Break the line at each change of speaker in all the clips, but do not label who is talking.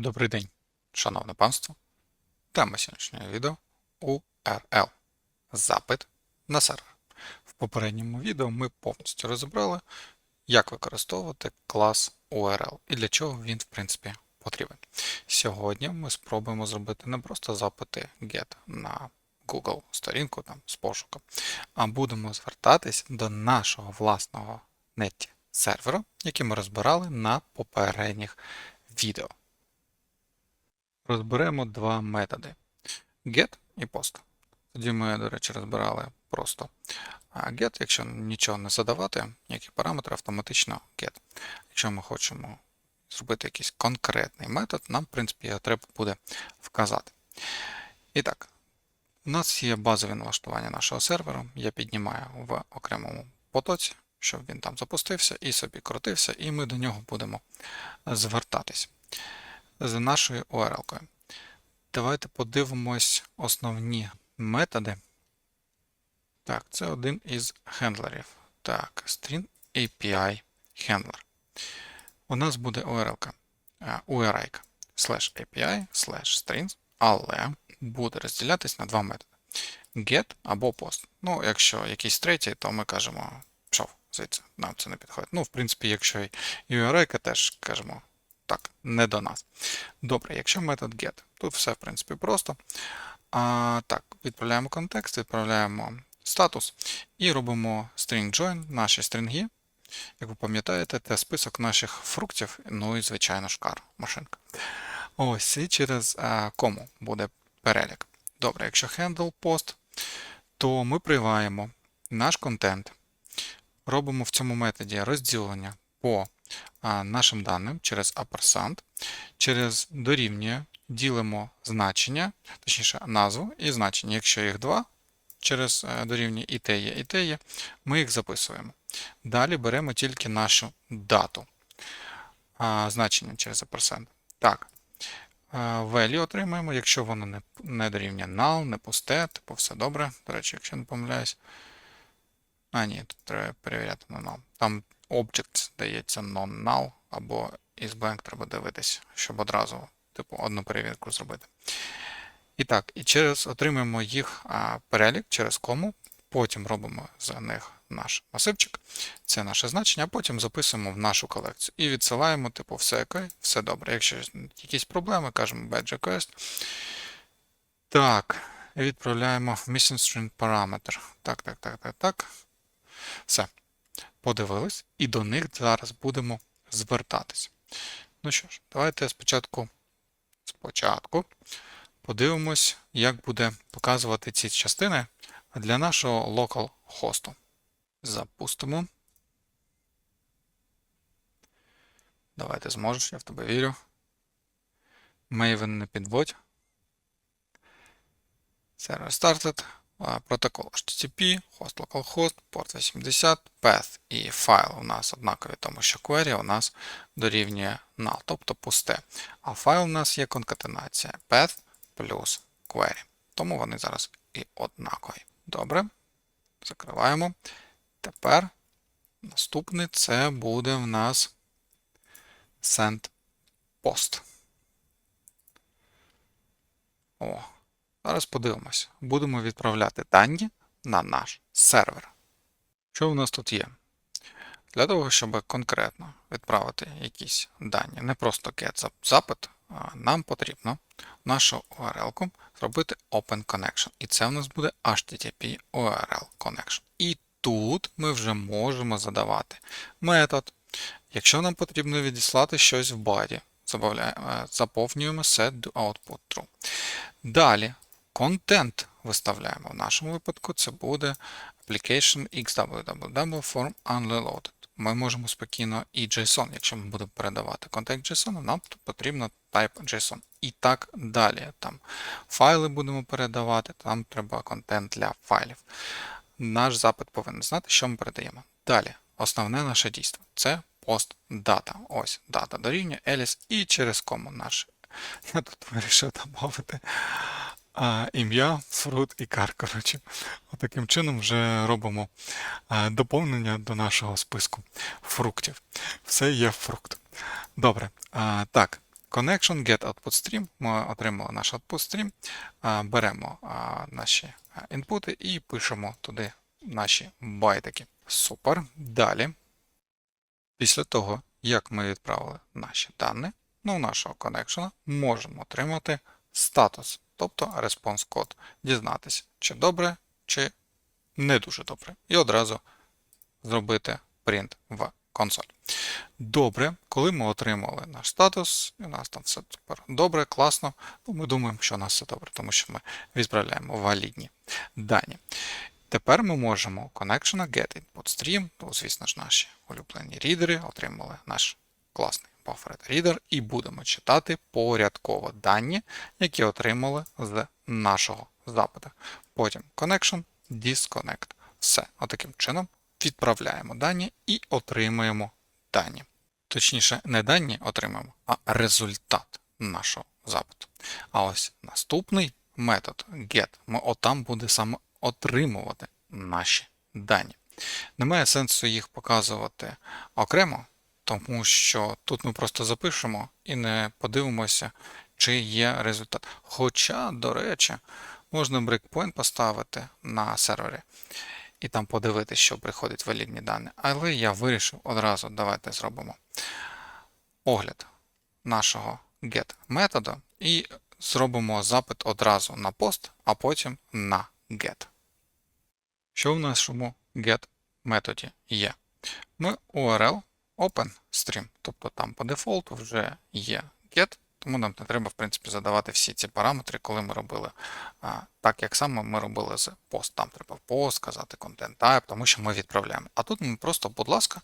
Добрий день, шановне панство. Тема сьогоднішнього відео URL. Запит на сервер. В попередньому відео ми повністю розібрали, як використовувати клас URL і для чого він, в принципі, потрібен. Сьогодні ми спробуємо зробити не просто запити GET на Google сторінку там, з пошуком, а будемо звертатись до нашого власного неті сервера, який ми розбирали на попередніх відео. Розберемо два методи get і post. Тоді ми, до речі, розбирали просто get, якщо нічого не задавати, ніякі параметри, автоматично get. Якщо ми хочемо зробити якийсь конкретний метод, нам, в принципі, його треба буде вказати. І так, у нас є базові налаштування нашого серверу. Я піднімаю в окремому потоці, щоб він там запустився і собі крутився, і ми до нього будемо звертатись з нашою URL-кою. Давайте подивимось основні методи. Так, це один із хендлерів. Так, string API handler. У нас буде URL URI slash API slash strings, але буде розділятись на два методи: get або post. Ну, якщо якийсь третій, то ми кажемо пішов звідси, нам це не підходить. Ну, в принципі, якщо URI теж кажемо не до нас. Добре, якщо метод get, тут все, в принципі, просто. А, Так, відправляємо контекст, відправляємо статус і робимо string join, наші стрінги. Як ви пам'ятаєте, це список наших фруктів, ну і, звичайно, шкар, машинка. Ось, і через а, кому буде перелік. Добре, якщо handle post, то ми приваємо наш контент, робимо в цьому методі розділення по нашим даним через ampersand, через дорівнює ділимо значення, точніше назву і значення. Якщо їх два, через е, дорівнює і те є, і те є, ми їх записуємо. Далі беремо тільки нашу дату значення через ampersand. Так. Value отримаємо, якщо воно не не дорівнює null, не пусте, типу все добре. До речі, якщо не помиляюсь. А, ні, тут треба перевіряти на null. Там Object здається non-null, або isBlank треба дивитись, щоб одразу типу, одну перевірку зробити. І так, і через отримуємо їх а, перелік через кому, потім робимо за них наш масивчик, це наше значення, а потім записуємо в нашу колекцію. І відсилаємо, типу, все окей, все добре. Якщо якісь проблеми, кажемо badge request. Так, і відправляємо missing string parameter. Так, так, так, так, так. Все подивились, і до них зараз будемо звертатись. Ну що ж, давайте спочатку спочатку подивимось, як буде показувати ці частини для нашого local хосту. Запустимо. Давайте зможеш, я в тебе вірю. Maven не підводь. Server started протокол HTTP, host localhost, порт 80, path і файл у нас однакові, тому що query у нас дорівнює null, тобто пусте. А файл у нас є конкатенація path плюс query. Тому вони зараз і однакові. Добре. Закриваємо. Тепер наступний це буде в нас send post. О, Зараз подивимось. Будемо відправляти дані на наш сервер. Що в нас тут є? Для того, щоб конкретно відправити якісь дані, не просто get запит, нам потрібно нашу URL зробити Open Connection. І це в нас буде HTTP URL Connection. І тут ми вже можемо задавати метод. Якщо нам потрібно відіслати щось в баді, заповнюємо set output true. Далі контент виставляємо. В нашому випадку це буде application xwww form unreloaded. Ми можемо спокійно і JSON, якщо ми будемо передавати контекст JSON, нам потрібно type. І так далі. Там Файли будемо передавати, там треба контент для файлів. Наш запит повинен знати, що ми передаємо. Далі, основне наше дійство це data. Ось дата дорівнює Alice і через кому наш. Я тут вирішив додати а, ім'я, фрут і кар. Коротше, Таким чином вже робимо доповнення до нашого списку фруктів. Все є фрукт. Добре. А, Так, Connection, get output stream. Ми отримали наш output stream, а, беремо а, наші інпути і пишемо туди наші байтики. Супер. Далі, після того, як ми відправили наші дані, ну, нашого connection можемо отримати статус, тобто response код, дізнатися, чи добре, чи не дуже добре. І одразу зробити print в консоль. Добре, коли ми отримали наш статус, і у нас там все тепер добре, класно, то ми думаємо, що у нас все добре, тому що ми відправляємо валідні дані. Тепер ми можемо connection get input stream, то, звісно ж, наші улюблені рідери отримали наш класний buffered reader і будемо читати порядково дані, які отримали з нашого запиту. Потім connection, disconnect. Все. Отаким чином відправляємо дані і отримуємо дані. Точніше, не дані отримаємо, а результат нашого запиту. А ось наступний метод get, ми отам буде саме отримувати наші дані. Немає сенсу їх показувати окремо, тому що тут ми просто запишемо і не подивимося, чи є результат. Хоча, до речі, можна брейкпойнт поставити на сервері і там подивитися, що приходять валідні дані. Але я вирішив одразу, давайте зробимо огляд нашого get методу і зробимо запит одразу на пост, а потім на get. Що в нашому get методі є? Ми URL open stream, тобто там по дефолту вже є get, тому нам не треба, в принципі, задавати всі ці параметри, коли ми робили а, так, як саме ми робили з пост. Там треба пост, сказати content type, тому що ми відправляємо. А тут ми просто, будь ласка,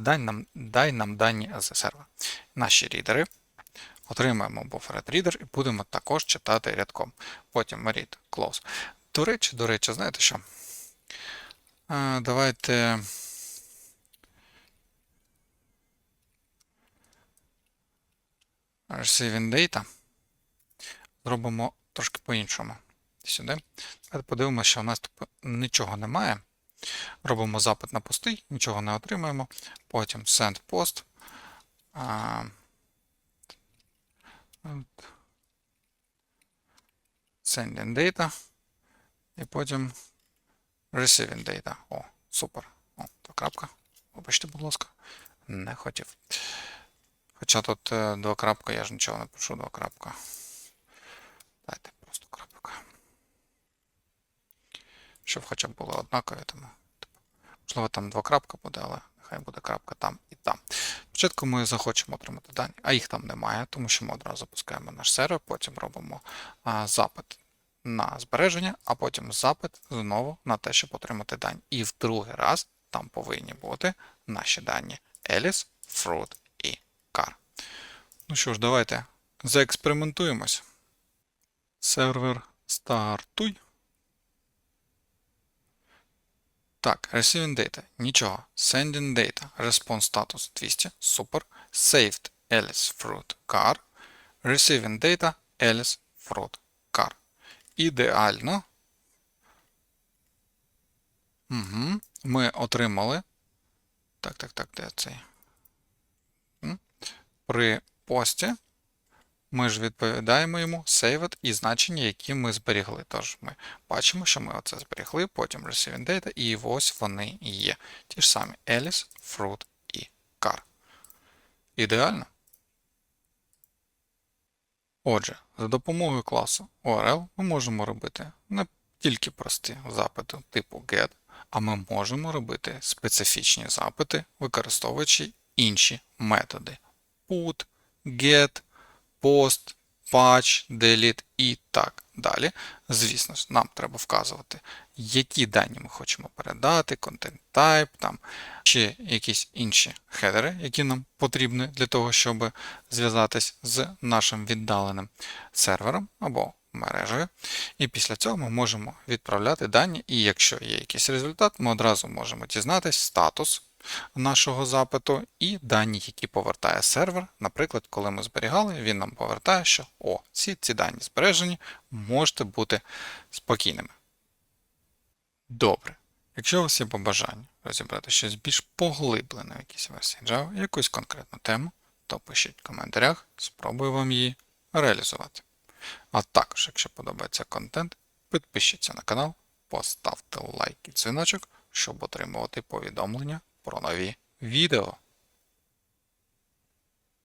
дай нам, дай нам дані з сервера. Наші рідери. Отримаємо buffered reader і будемо також читати рядком. Потім read close. До речі, до речі, знаєте що? А, Давайте. Receiving data. Зробимо трошки по-іншому. Сюди. Давайте подивимося, що у нас тут нічого немає. Робимо запит на пости, нічого не отримаємо. Потім send post. Sending data. І потім Receiving data. О, супер. О, то крапка. Вибачте, будь ласка. Не хотів. Хоча тут е, два крапка, я ж нічого не пишу, два крапка. Дайте просто крапка. Щоб хоча б було однакові, тому. типу, Можливо, там два крапка буде, але нехай буде крапка там і там. Спочатку ми захочемо отримати дані, а їх там немає, тому що ми одразу запускаємо наш сервер, потім робимо а, запит на збереження, а потім запит знову на те, щоб отримати дані. І в другий раз там повинні бути наші дані Alice, Fruit Car. Ну що ж, давайте заекспериментуємось. Сервер стартуй. Так, receiving data. Нічого. Sending data. Response status 200. Супер. Saved Alice Fruit Car. Receiving data Alice Fruit Car. Ідеально. Угу. Ми отримали. Так, так, так, де цей? При пості ми ж відповідаємо йому saved і значення, які ми зберігли. Тож ми бачимо, що ми оце зберігли, потім receiving data, і ось вони є. Ті ж самі Alice, Fruit і Car. Ідеально. Отже, за допомогою класу URL ми можемо робити не тільки прості запити типу get, а ми можемо робити специфічні запити, використовуючи інші методи put, get, post, patch, delete і так далі. Звісно ж, нам треба вказувати, які дані ми хочемо передати, content type, там, чи якісь інші хедери, які нам потрібні для того, щоб зв'язатись з нашим віддаленим сервером або мережею. І після цього ми можемо відправляти дані, і якщо є якийсь результат, ми одразу можемо дізнатись статус нашого запиту і дані, які повертає сервер. Наприклад, коли ми зберігали, він нам повертає, що о, ці, ці дані збережені, можете бути спокійними. Добре. Якщо у вас є побажання розібрати щось більш поглиблене в якійсь версії Java, якусь конкретну тему, то пишіть в коментарях, спробую вам її реалізувати. А також, якщо подобається контент, підпишіться на канал, поставте лайк і дзвіночок, щоб отримувати повідомлення про нові відео.